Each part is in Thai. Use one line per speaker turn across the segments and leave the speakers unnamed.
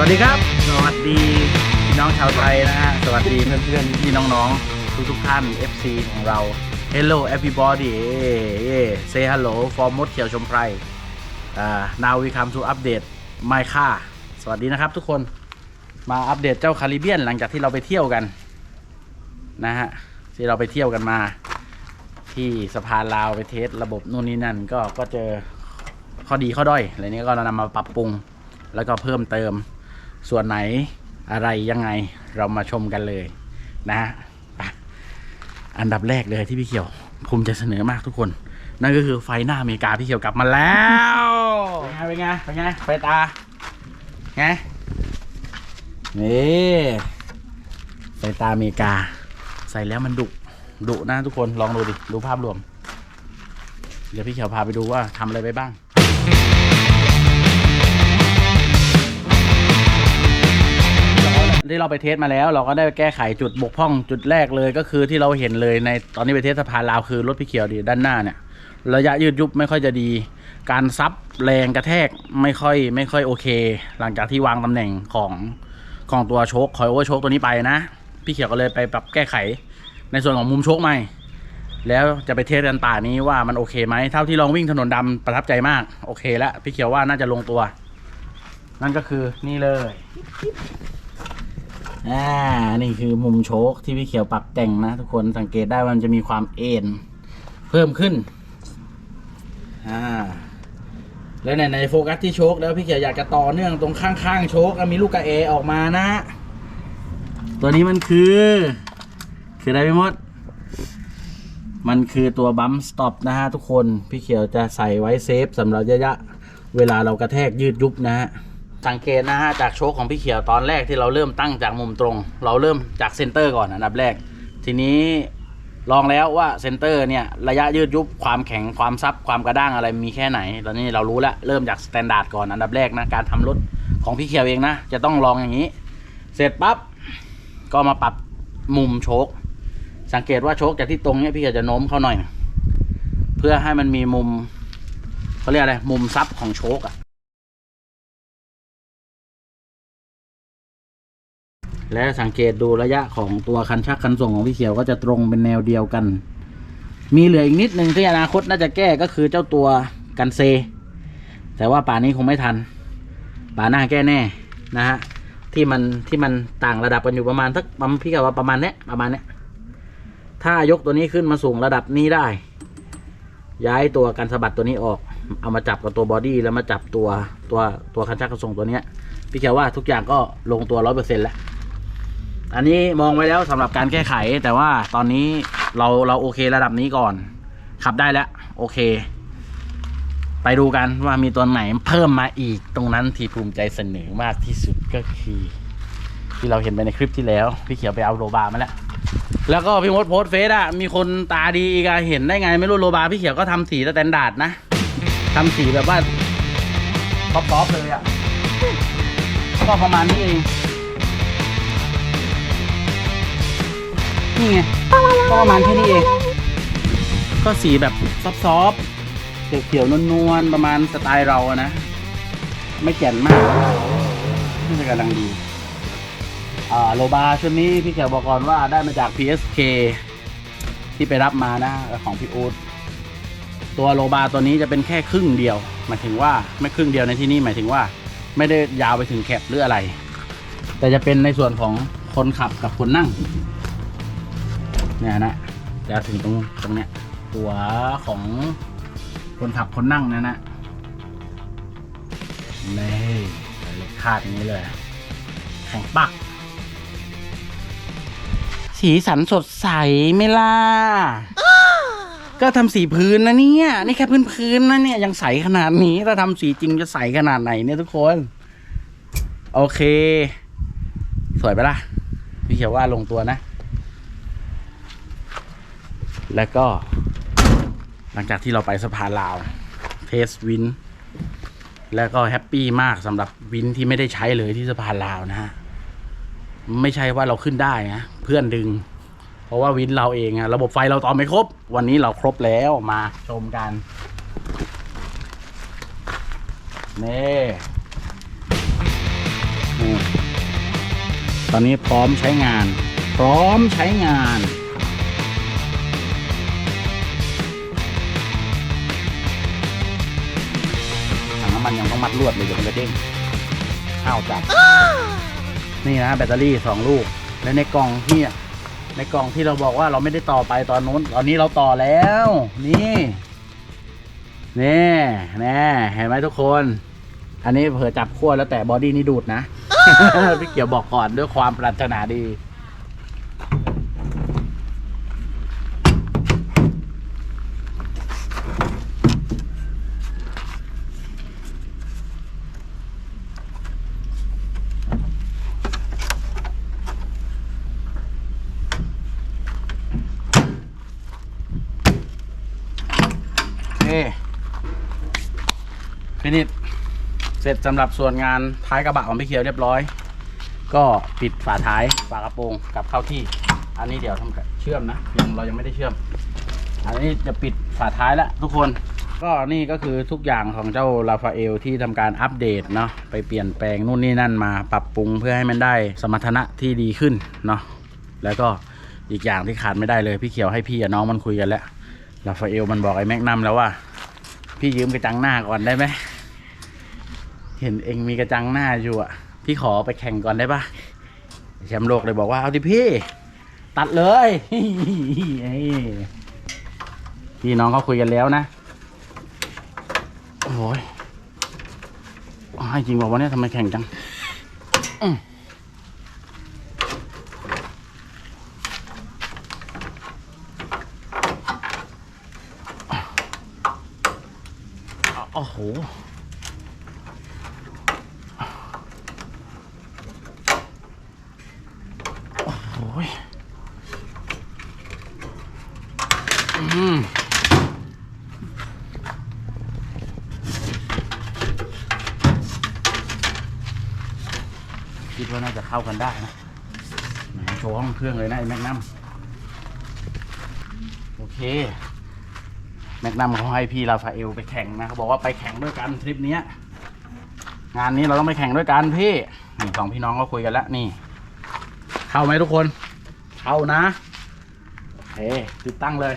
วัสดีครับ สวัสดีพี่น้องชาวไทยนะฮะ สวัสดีเพื่อนๆพี่น้องๆทุกทุกๆท่าน FC ของเรา Hello everybody say hello from มดเขียวชมไพรอ่า now we come to update my car สวัสดีนะครับทุกคนมาอัปเดตเจ้าคาริเบียนหลังจากที่เราไปเที่ยวกันนะฮะที่เราไปเที่ยวกันมา ที่สะพานลาวไปเทสระบบนู่นนี่นั่นก็ก็เจอข้อดีข้อด้อยอะไรนี้ก็เรานำมาปรับปรุง แล้วก็เพิ่มเติม ส่วนไหนอะไรยังไงเรามาชมกันเลยนะฮะอันดับแรกเลยที่พี่เขียวภูมิใจเสนอมากทุกคน นั่นก็คือไฟหน้าอเมริกาพี่เขียวกลับมาแล้วเป็นไงเป็นไงเป็นไงไฟตาไงนี่ไฟตาอเมริกา ใส่แล้วมันดุดุนะทุกคนลองดูดิดูภาพรวม เดี๋ยวพี่เขียวพาไปดูว่าทำอะไรไปบ้าง ที่เราไปเทสมาแล้ว เราก็ได้แก้ไขจุดบกพร่องจุดแรกเลยก็คือที่เราเห็นเลยในตอนนี้ไปเทสสะพานลาวคือรถพี่เขียวดีด้านหน้าเนี่ยระยะยืดยุบไม่ค่อยจะดี การซับแรงกระแทกไม่ค่อยไม่ค่อยโอเค หลังจากที่วางตำแหน่งของของตัวโชคคอยโอเวอร์โชคตัวนี้ไปนะ พี่เขียวก็เลยไปปรับแก้ไขในส่วนของมุมโชคใหม่ แล้วจะไปเทสกันป่านี้ว่ามันโอเคไหมเท่าที่ลองวิ่งถนนดำประทับใจมากโอเคแล้วพี่เขียวว่าน่าจะลงตัว นั่นก็คือนี่เลย อ่า นี่คือมุมโชคที่พี่เขียวปรับแต่งนะทุกคนสังเกตได้ว่ามันจะมีความเอ็นเพิ่มขึ้น อ่า แล้วในในโฟกัสที่โชคแล้วพี่เขียวอยากจะต่อเนื่องตรงข้างๆโชคแล้วมีลูกกระเอออกมานะ ตัวนี้มันคือ คืออะไรพี่มด มันคือตัวบัมสต็อปนะฮะทุกคน พี่เขียวจะใส่ไว้เซฟสำหรับระยะเวลาเรากระแทกยืดยุบนะฮะ สังเกตนะฮะจากโชคของพี่เขียวตอนแรกที่เราเริ่มตั้งจากมุมตรง เราเริ่มจากเซนเตอร์ก่อนอันดับแรก ทีนี้ลองแล้วว่าเซนเตอร์เนี่ยระยะยืดยุบความแข็งความซับความกระด้างอะไรมีแค่ไหน ตอนนี้เรารู้แล้วเริ่มจากสแตนดาร์ดก่อนอันดับแรกนะการทำรถของพี่เขียวเองนะ จะต้องลองอย่างนี้ เสร็จปั๊บก็มาปรับมุมโชคสังเกตว่าโชคจากที่ตรงเนี่ยพี่เขียวจะโน้มเข้าหน่อย เพื่อให้มันมีมุมเขาเรียกอะไรมุมซับของโชคอะ และสังเกตดูระยะของตัวคันชักคันส่งของพี่เขียวก็จะตรงเป็นแนวเดียวกัน มีเหลืออีกนิดนึงที่อนาคตน่าจะแก้ก็คือเจ้าตัวกันเซ แต่ว่าป่านนี้คงไม่ทัน ป่าหน้าแก้แน่นะฮะที่มันที่มันต่างระดับกันอยู่ประมาณสักประมาณพี่กับว่าประมาณเนี้ยประมาณเนี้ยถ้ายกตัวนี้ขึ้นมาสูงระดับนี้ได้ ย้ายตัวกันสะบัดตัวนี้ออก เอามาจับกับตัวบอดี้แล้วมาจับตัวตัวตัวคันชักคันส่งตัวเนี้ยพี่เขียวว่าทุกอย่างก็ลงตัวร้อยเปอร์เซ็นต์แล้ว อันนี้มองไว้แล้วสำหรับการแก้ไข แต่ว่าตอนนี้เราเราโอเคระดับนี้ก่อน ขับได้แล้ว โอเค ไปดูกันว่ามีตัวไหนเพิ่มมาอีก ตรงนั้นที่ภูมิใจเสนอมากที่สุดก็คือ ที่เราเห็นไปในคลิปที่แล้ว พี่เขียวไปเอาโลบามาแล้วแล้วก็พี่มดโพสเฟซอะมีคนตาดีอีกอะเห็นได้ไง ไม่รู้โลบาพี่เขียวก็ทำสีสแตนดาร์ดนะทำสีแบบว่าท็อปๆเลยอะก็ประมาณนี้เอง นี่ไงก็ประมาณแค่นี้เอง ก็สีแบบซอฟๆเขียวๆนวลๆประมาณสไตล์เราอะนะ ไม่แก่นมากน่าจะกำลังดีอ่าโลบาชุดนี้พี่เขียวบอกก่อนว่าได้มาจาก PSK ที่ไปรับมานะของพี่อูดตัวโลบาตัวนี้จะเป็นแค่ครึ่งเดียว หมายถึงว่าไม่ครึ่งเดียวในที่นี้หมายถึงว่า ไม่ได้ยาวไปถึงแคปหรืออะไร แต่จะเป็นในส่วนของคนขับกับคนนั่ง เนี่ยนะจะถึงตรงตรงเนี้ยตัวของคนขับคนนั่งนะนะนี่เลยคาดอย่างนี้เลย แข็งปัก สีสันสดใสไม่ล่ะ ก็ทำสีพื้นนะเนี่ย นี่แค่พื้นพื้นนะเนี่ยยังใสขนาดนี้ ถ้าทำสีจริงจะใสขนาดไหนเนี่ยทุกคน โอเค สวยไปล่ะ พี่เขียวว่าลงตัวนะ แล้วก็ หลังจากที่เราไปสะพานลาว เทสวิน แล้วก็แฮปปี้มากสำหรับวินที่ไม่ได้ใช้เลยที่สะพานลาวนะฮะ ไม่ใช่ว่าเราขึ้นได้นะเพื่อนดึง เพราะว่าวินเราเองอะระบบไฟเราต่อไม่ครบ วันนี้เราครบแล้วมาชมกันนี่นี่ตอนนี้พร้อมใช้งาน พร้อมใช้งาน มันยังต้องมัดลวดเลยเดี๋ยวมันจะเด้งอ้าวจับ นี่นะแบตเตอรี่สองลูก และในกล่องที่ในกล่องที่เราบอกว่าเราไม่ได้ต่อไปตอนนู้น ตอนนี้เราต่อแล้ว นี่นี่แน่เห็นไหมทุกคน อันนี้เผื่อจับขั้วแล้วแต่บอดี้นี่ดูดนะ พี่เกียวบอกก่อนด้วยความปรารถนาดี ฟินิชเสร็จสำหรับส่วนงานท้ายกระบะของพี่เขียวเรียบร้อย ก็ปิดฝาท้ายฝากระโปรงกลับเข้าที่ อันนี้เดี๋ยวทำเชื่อมนะยังเรายังไม่ได้เชื่อม อันนี้จะปิดฝาท้ายแล้วทุกคนก็นี่ก็คือทุกอย่างของเจ้าราฟาเอลที่ทำการอัปเดตเนาะไปเปลี่ยนแปลงนู่นนี่นั่นมาปรับปรุงเพื่อให้มันได้สมรรถนะที่ดีขึ้นเนาะแล้วก็อีกอย่างที่ขาดไม่ได้เลย พี่เขียวให้พี่กับน้องมันคุยกันแล้วราฟาเอลมันบอกไอ้แม็กนัมแล้วว่า พี่ยืมกระจังหน้าก่อนได้ไหม เห็นเองมีกระจังหน้าอยู่อะ พี่ขอไปแข่งก่อนได้ปะแชมป์โลกเลยบอกว่าเอาดิพี่ ตัดเลยพี่น้องเขาคุยกันแล้วนะ โอ้ยว้จริงบอกว่าเนี่ยทำไมแข่งจัง โอ้โหโอ้ยอืมคิดว่าน่าจะเข้ากันได้นะโชว์ห้องเครื่องเลยนะไอ้แมกนัมโอเค แมกนัมเขาให้พี่ราฟาเอลไปแข่งนะเขาบอกว่าไปแข่งด้วยกันทริปเนี้ยงานนี้เราต้องไปแข่งด้วยกันพี่นี่สองพี่น้องก็คุยกันแล้วนี่ เข้าไหมทุกคน เข้านะโอเคติดตั้งเลย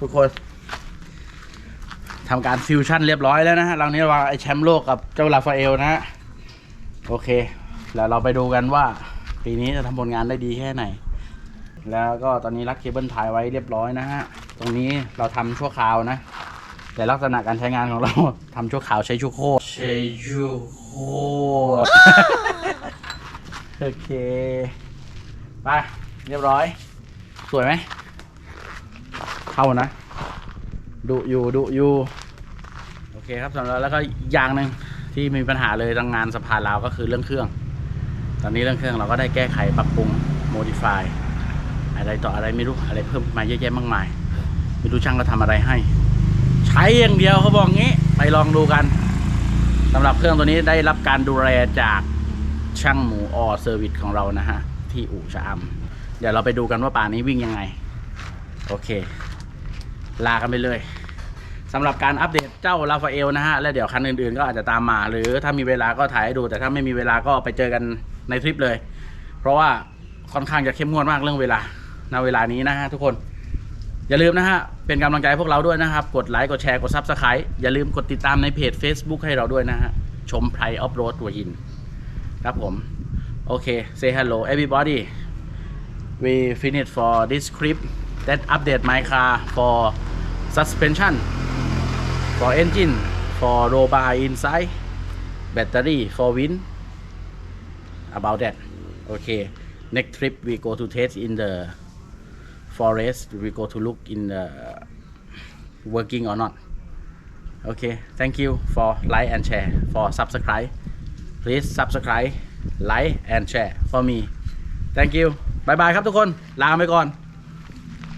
ทุกคนทำการฟิวชั่นเรียบร้อยแล้วนะฮะเรานี้วางไอแชมป์โลกกับเจ้าลาฟาเอลนะฮะโอเค แล้วเราไปดูกันว่า ปีนี้จะทำผลงานได้ดีแค่ไหน แล้วก็ตอนนี้รัดเคเบิลถ่ายไว้เรียบร้อยนะฮะ ตรงนี้เราทำชั่วคราวนะ แต่ลักษณะการใช้งานของเราทำชั่วคราวใช้ชั่วโคตรใช้ชั่วโคตรโอเค ไป เรียบร้อย สวยไหม เข้านะดุอยู่ดุอยู่โอเคครับสำหรับแล้วก็อีกอย่างหนึ่งที่มีปัญหาเลยทางงานสะพานลาวก็คือเรื่องเครื่อง ตอนนี้เรื่องเครื่องเราก็ได้แก้ไขปรับปรุง modify อะไรต่ออะไรไม่รู้อะไรเพิ่มมาเยอะแยะมากมาย ไม่รู้ช่างก็ทำอะไรให้ ใช้อย่างเดียวเขาบอกงี้ ไปลองดูกันสำหรับเครื่องตัวนี้ได้รับการดูแลจากช่างหมูออเซอร์วิสของเรานะฮะ ที่อู่ชะอำเดี๋ยวเราไปดูกันว่าป่านี้วิ่งยังไง โอเค ลากันไปเลยสำหรับการอัปเดตเจ้าลาฟาเอลนะฮะ แล้วเดี๋ยวคันอื่นๆ ก็อาจจะตามมา หรือถ้ามีเวลาก็ถ่ายให้ดู แต่ถ้าไม่มีเวลาก็ไปเจอกันในทริปเลย เพราะว่าค่อนข้างจะเข้มงวดมากเรื่องเวลาณเวลานี้นะฮะทุกคน อย่าลืมนะฮะ เป็นกำลังใจพวกเราด้วยนะครับ กดไลค์กดแชร์กดซับสไคร b ์อย่าลืมกดติดตามในเพจ Facebook ให้เราด้วยนะฮะชมไพรออฟโรดตัวหินครับผมโอเค say hello everybody we finish for this clip that update my car for suspension for engine for roll bar inside battery for wind about that okay next trip we go to test in the forest we go to look in the working or not okay thank you for like and share for subscribe please subscribe like and share for me thank you บายบายครับทุกคน ลาไปก่อน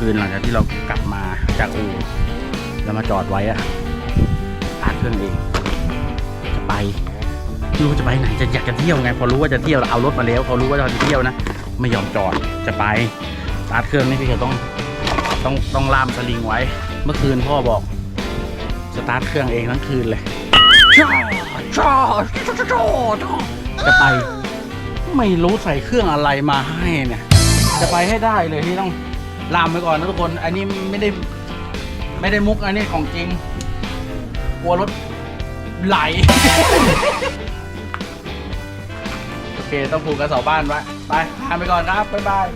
คืนหลังจากที่เรากลับมาจากอู่แล้วมาจอดไว้อะตาร์ทเครื่องเองจะไปไม่รู้จะไปไหนจะอยากจะเที่ยวไง พอรู้ว่าจะเที่ยวเอารถมาแล้วเขารู้ว่าเราจะเที่ยวนะไม่ยอมจอดจะไปสตาร์ทเครื่องนี่พี่จะต้องต้องต้องล่ามสลิงไว้ เมื่อคืนพ่อบอกสตาร์ทเครื่องเองทั้งคืนเลยจ้าจ้าจ้าจ้าจ้าจะไป ไม่รู้ใส่เครื่องอะไรมาให้เนี่ย จะไปให้ได้เลยที่ต้อง ลามไปก่อนนะทุกคน อันนี้ไม่ได้ ไม่ได้มุกอันนี้ของจริง กลัวรถไหล โอเค ต้องผูกกระเสาบ้านไว้ ไปลาไปก่อนครับ บ๊ายบาย